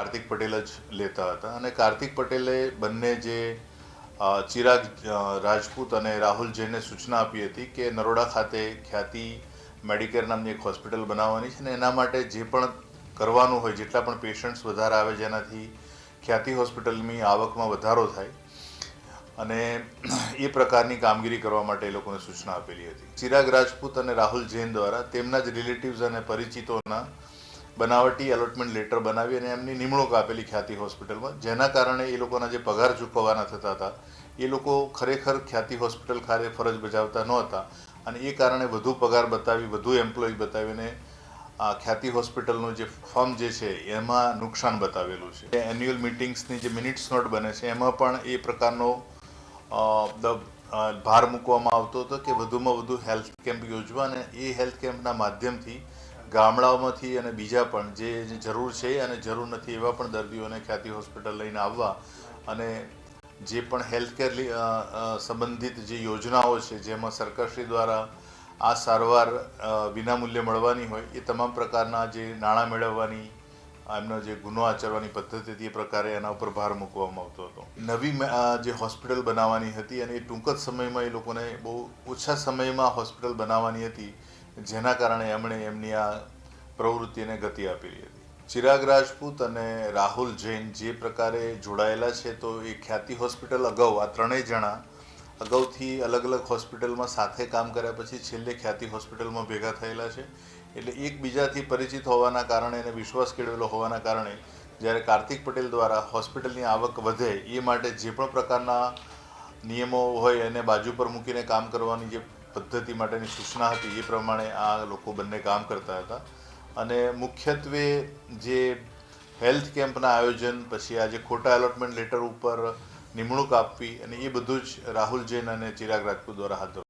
કાર્તિક પટેલ જ લેતા હતા. અને કાર્તિક પટેલે બંને જે ચિરાગ રાજપૂત અને રાહુલ જૈને સૂચના આપી હતી કે નરોડા ખાતે ખ્યાતિ મેડિકેર નામની એક હોસ્પિટલ બનાવવાની છે ને એના માટે જે પણ કરવાનું હોય, જેટલા પણ પેશન્ટ્સ વધારે આવે જેનાથી ખ્યાતિ હોસ્પિટલની આવકમાં વધારો થાય અને એ પ્રકારની કામગીરી કરવા માટે એ લોકોને સૂચના આપેલી હતી. ચિરાગ રાજપૂત અને રાહુલ જૈન દ્વારા તેમના જ રિલેટિવ્સ અને પરિચિતોના બનાવટી એલોટમેન્ટ લેટર બનાવી અને એમની નિમણૂક આપેલી ખ્યાતિ હોસ્પિટલમાં. જેના કારણે એ લોકોના જે પગાર ચૂકવવાના થતા હતા, એ લોકો ખરેખર ખ્યાતિ હોસ્પિટલ ખાતે ફરજ બજાવતા નહોતા અને એ કારણે વધુ પગાર બતાવી, વધુ એમ્પ્લોય બતાવીને આ ખ્યાતિ હોસ્પિટલનું જે ફોર્મ જે છે, એમાં નુકસાન બતાવેલું છે. એન્યુઅલ મિટિંગ્સની જે મિનિટ્સ નોટ બને છે, એમાં પણ એ પ્રકારનો ભાર મૂકવામાં આવતો હતો કે વધુમાં વધુ હેલ્થ કેમ્પ યોજવા અને એ હેલ્થ કેમ્પના માધ્યમથી ગામડાઓમાંથી અને બીજા પણ જે જરૂર છે અને જરૂર નથી એવા પણ દર્દીઓને ખ્યાતિ હોસ્પિટલ લઈને આવવા અને જે પણ હેલ્થકેર સંબંધિત જે યોજનાઓ છે, જેમાં સરકારશ્રી દ્વારા આ સારવાર વિનામૂલ્યે મળવાની હોય, એ તમામ પ્રકારના જે નાણાં મેળવવાની, એમનો જે ગુનો આચરવાની પદ્ધતિ હતી એ પ્રકારે એના ઉપર ભાર મૂકવામાં આવતો હતો. નવી જે હોસ્પિટલ બનાવવાની હતી અને એ ટૂંક જ સમયમાં એ લોકોને બહુ ઓછા સમયમાં હોસ્પિટલ બનાવવાની હતી જેના કારણે એમણે એમની આ પ્રવૃત્તિને ગતિ આપેલી હતી ચિરાગ રાજપૂત અને રાહુલ જૈન જે પ્રકારે જોડાયેલા છે, તો એ ખ્યાતિ હોસ્પિટલ અગાઉ, આ ત્રણેય જણા અગાઉથી અલગ અલગ હોસ્પિટલમાં સાથે કામ કર્યા પછી છેલ્લે ખ્યાતિ હોસ્પિટલમાં ભેગા થયેલા છે. એટલે એકબીજાથી પરિચિત હોવાના કારણે અને વિશ્વાસ કેળવેલો હોવાના કારણે જ્યારે કાર્તિક પટેલ દ્વારા હોસ્પિટલની આવક વધે, એ માટે જે પણ પ્રકારના નિયમો હોય એને બાજુ પર મૂકીને કામ કરવાની જે પદ્ધતિ માટેની સૂચના હતી એ પ્રમાણે આ લોકો બંને કામ કરતા હતા. અને મુખ્યત્વે જે હેલ્થ કેમ્પના આયોજન, પછી આ જે ખોટા એલોટમેન્ટ લેટર ઉપર નિમણૂક આપવી અને એ બધું જ રાહુલ જૈન અને ચિરાગ રાજપૂત દ્વારા હાથ